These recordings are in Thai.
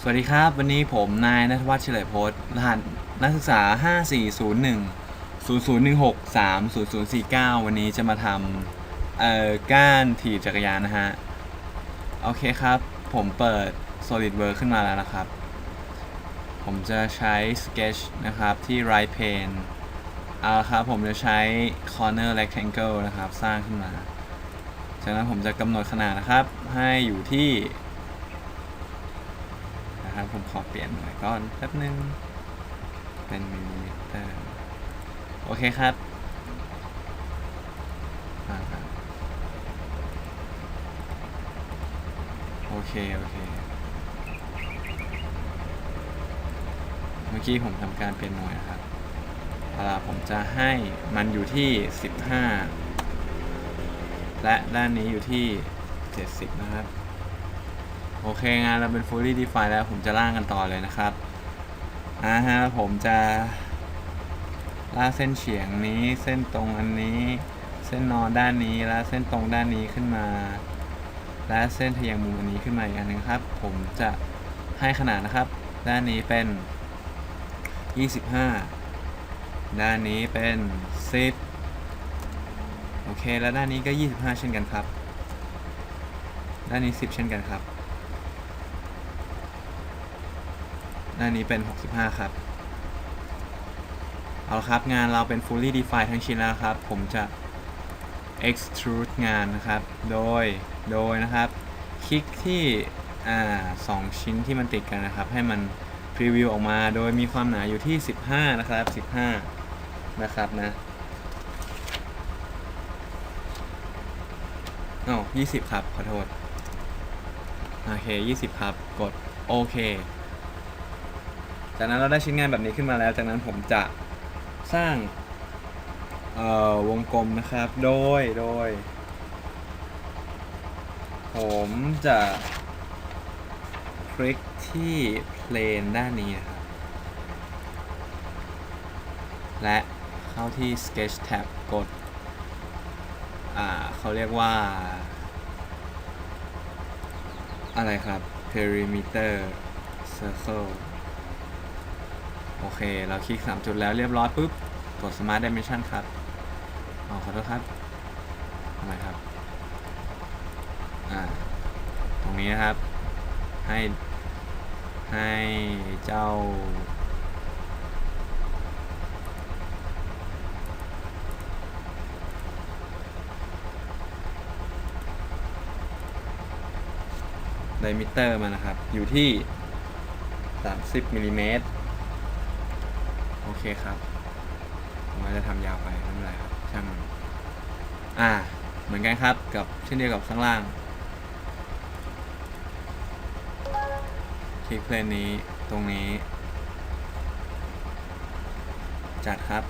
สวัสดีครับ วันนี้ผมนายนัทวัฒน์เฉลยโพสต์รหัสนักศึกษา 5401 0016 30049 วันนี้จะมาทำเอ่อก้านถีบจักรยานนะฮะ โอเคครับ ผมเปิด SolidWorks ขึ้นมาแล้วนะครับ ผมจะใช้ Sketch นะครับ ที่ Right Pane เอาครับ ผมจะใช้ Corner Rectangle นะครับ สร้างขึ้นมา จากนั้นผมจะกำหนดขนาดนะครับ ให้อยู่ที่ นะผมขอเปลี่ยนหน่อยก่อนแป๊บนึง เป็นมิลลิลิตรโอเคครับอ่าครับโอเค โอเค เมื่อกี้ผมทำการเปลี่ยนหน่วยนะครับเอาล่ะผมจะให้มันอยู่ที่ 15 และด้านนี้อยู่ที่ 70 นะครับ โอเคงานเราเป็น fully defined แล้วผมจะล่างกันต่อเลยนะครับอ่าฮะผมจะลากเส้นเฉียงนี้เส้นตรงอันนี้ เส้นนอนด้านนี้และเส้นตรงด้านนี้ขึ้นมา และเส้นทะแยงมุมอันนี้ขึ้นมาอีกอันนึงครับ ผมจะให้ขนาดนะครับ ด้านนี้เป็น 25 ด้านนี้เป็น10โอเค แล้วด้านนี้ก็ 25 เช่นกันครับ ด้านนี้ 10 เช่นกันครับ ด้านี้เป็น 65 ครับ เอาละครับงานเราเป็น fully defined ทั้งชิ้นแล้วครับ ผมจะ extrude งานนะครับ โดย โดยนะครับ คลิกที่ อ่าสองชิ้นที่มันติดกันนะครับ ให้มันพรีวิวออกมา โดยมีความหนาอยู่ที่ 15 นะครับ 15 นะครับนะอ๋อ20 ครับ ขอโทษ โอเค 20 ครับ กด โอเค จากนั้นเราได้ชิ้นงานแบบนี้ขึ้นมาแล้ว จากนั้นผมจะสร้างเอ่อวงกลมนะครับ โดย โดย ผมจะคลิกที่เพลนด้านนี้นะครับ และเข้าที่ Sketch Tab กด อ่าเขาเรียกว่า อะไรครับ perimeter circle โอเค เราคลิก 3 จุดแล้วเรียบร้อยปุ๊บ กด smart dimension ครับอ๋อขอโทษครับทำไมครับ อ่า ตรงนี้นะครับ ให้ ให้เจ้า ไดมิเตอร์มานะครับ อยู่ที่ 30มิลลิเมตร เคครับ ผมอาจจะทำยาวไปไม่เป็นไรครับ ช่างมันอ่า เหมือนกันครับ กับเช่นเดียวกับข้างล่าง คลิกเพลนนี้ตรงนี้ จัดครับ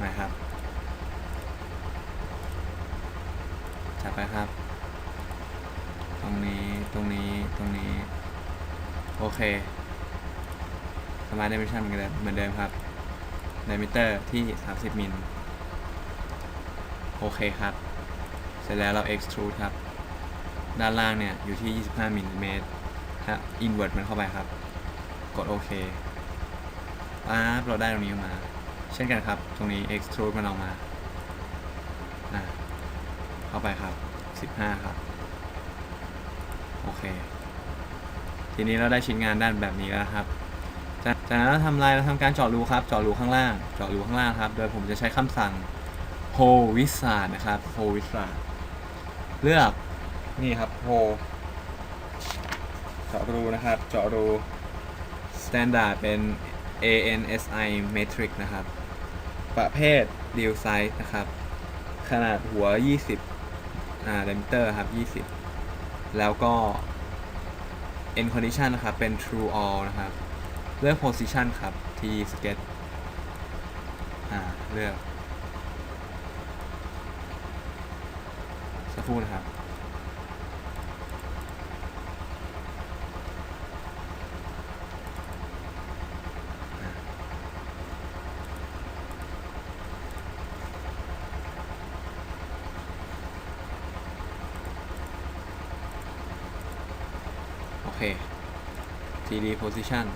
มาครับ จัดไปครับ ตรงนี้ ตรงนี้ ตรงนี้ โอเค สมาร์ท i ด e มชันเหมือนเดิมเหมือนเดิมครับไดมิเตอร์ที่ 30 มิล โอเคครับ เสร็จแล้วเรา extrude ครับ ด้านล่างเนี่ย อยู่ที่ 25 มิลลิเมตรฮะ invert มันเข้าไปครับ กดโอเคป๊าบเราได้ตรงนี้ออกมา เช่นกันครับ ตรงนี้ extrude มันออกมา อ่าเข้าไปครับ 15 ครับ โอเค ทีนี้เราได้ชิ้นงานด้านแบบนี้แล้วครับ จากจากนั้นเราทำลายเราทำการเจาะรูครับ เจาะรูข้างล่าง เจาะรูข้างล่างครับ โดยผมจะใช้คำสั่ง hole wizard นะครับ hole wizard เลือกนี่ครับ hole เจาะรูนะครับ เจาะรู standard เป็น ANSI metric นะครับ ประเภท deal size นะครับ ขนาดหัว 20อ่า diameter ครับ20 แล้วก็ end condition นะครับ เป็น true all นะครับ เลือก position ครับที่ sketch อ่า เลือก สักครู่นะครับเค GD position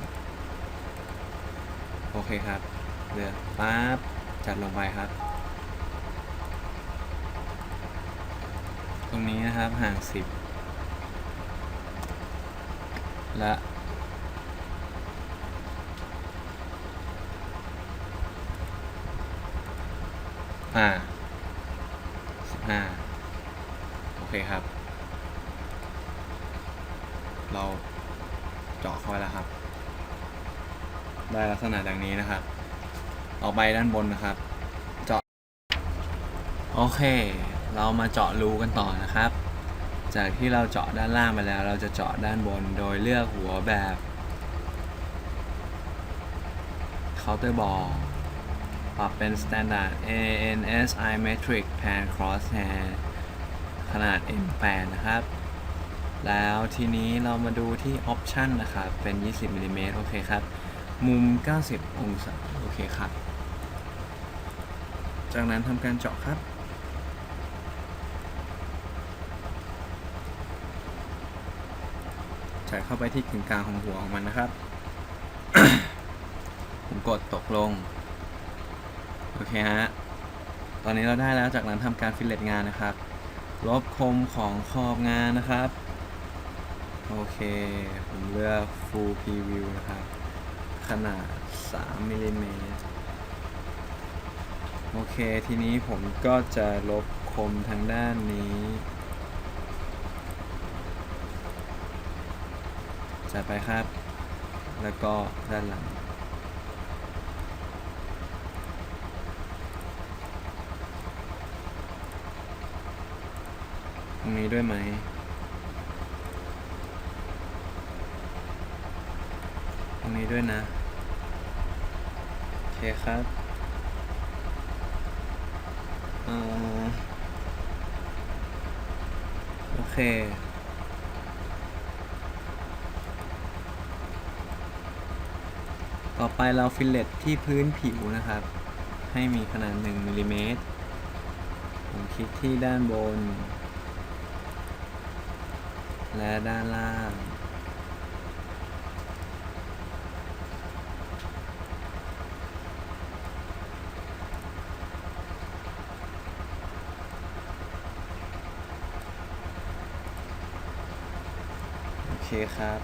โอเคครับเลือกปั๊บจัดลงไปครับ ตรงนี้นะครับห่าง10และอ่าสิบห้าโอเคครับ เราเจาะเข้าไปแล้วครับ ได้ลักษณะดังนี้นะครับ ต่อไปด้านบนนะครับ เจาะ โอเค เรามาเจาะรูกันต่อนะครับ จากที่เราเจาะด้านล่างไปแล้ว เราจะเจาะด้านบนโดยเลือกหัวแบบ counter ball ปรับเป็น standard ANSI metric pan crosshair ขนาด M8 นะครับ แล้วทีนี้เรามาดูที่ option นะครับ เป็น 20มิลลิเมตรโอเคครับ มุม 90 องศา โอเคครับ จากนั้นทำการเจาะครับใส่เข้าไปที่กึ่งกลางของหัวของมันนะครับ ผมกดตกลง โอเคฮะ ตอนนี้เราได้แล้ว จากนั้นทำการฟิลเลตงานนะครับ ลบคมของขอบงานนะครับ โอเค ผมเลือก full preview นะครับ ขนาด 3มิลลิเมตรโอเค ทีนี้ผมก็จะลบคมทางด้านนี้จัดไปครับ แล้วก็ด้านหลัง ตรงนี้ด้วยไหม รงนี้ด้วยนะ โอเคครับออโอเค ต่อไปเราฟิลเลตที่พื้นผิวนะครับ ให้มีขนาด 1มิลลิเมตรผมคลิกที่ด้านบน และด้านล่าง คครับ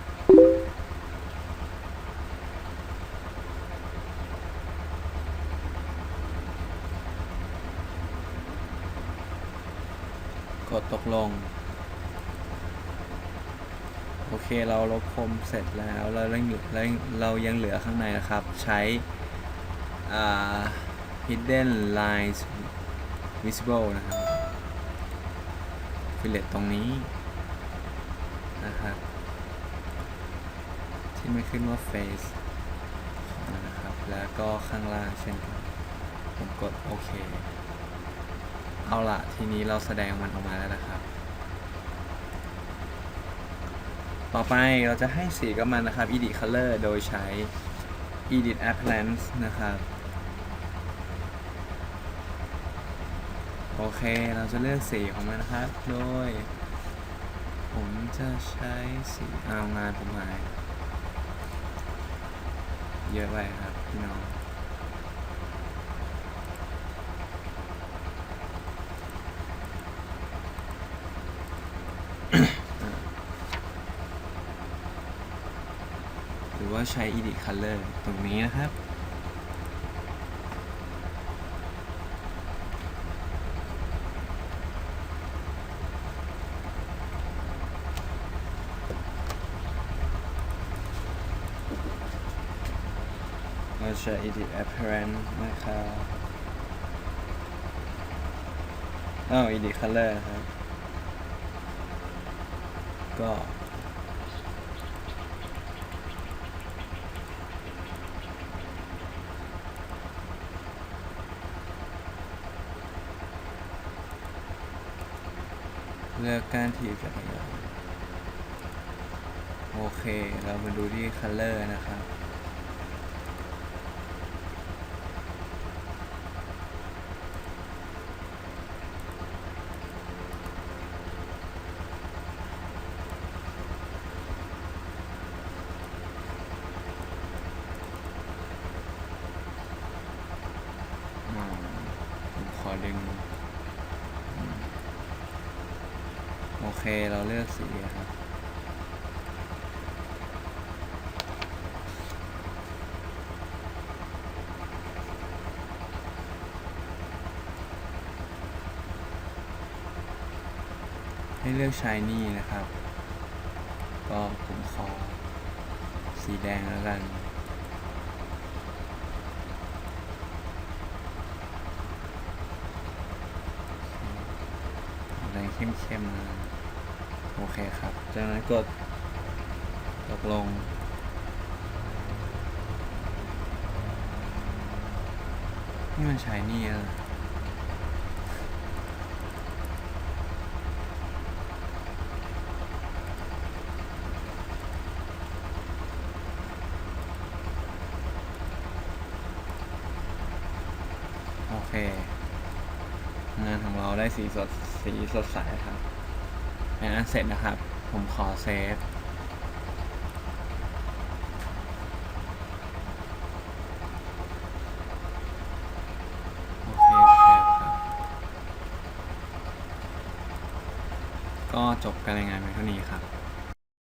กดตกลง โอเคเราลบคมเสร็จแล้วเรายังเราเรายังเหลือข้างในนะครับ ใช้ hidden lines visible นะครับ fillet ตรงนี้นะครับ ที่ไม่ขึ้นว่า face นนะครับ แล้วก็ข้างล่างเช่นกันผมกดโอเค เอาละทีนี้เราแสดงมันออกมาแล้วนะครับ ต่อไปเราจะให้สีกับมันนะครับ edit color โดยใช้ edit appearance นะครับ โอเค เราจะเลือกสีของมันนะครับ โดย ผมจะใช้สีเอางานผมหาย เยอะไปครับพี่น้องหรือว่าใช้ edit color ตรงนี้นะครับ เราใช้ edit appearance นะครับอ้าว edit color ครับ ก็เลือกการถีบจักรยานโอเค เรามาดูที่ color นะครับ ดึง โอเคเราเลือกสีครับ ให้เลือกชายนี่นะครับ ก็ผมขอสีแดงแล้วกัน เข้มๆ โอเคครับ จากนั้นกดตกลง นี่มันใช้นี่อะโอเค งานของเราได้สีสดสีสดใสครับงานเสร็จนะครับ ผมขอเซฟก็จบการรายงานไปเท่านี้ครับ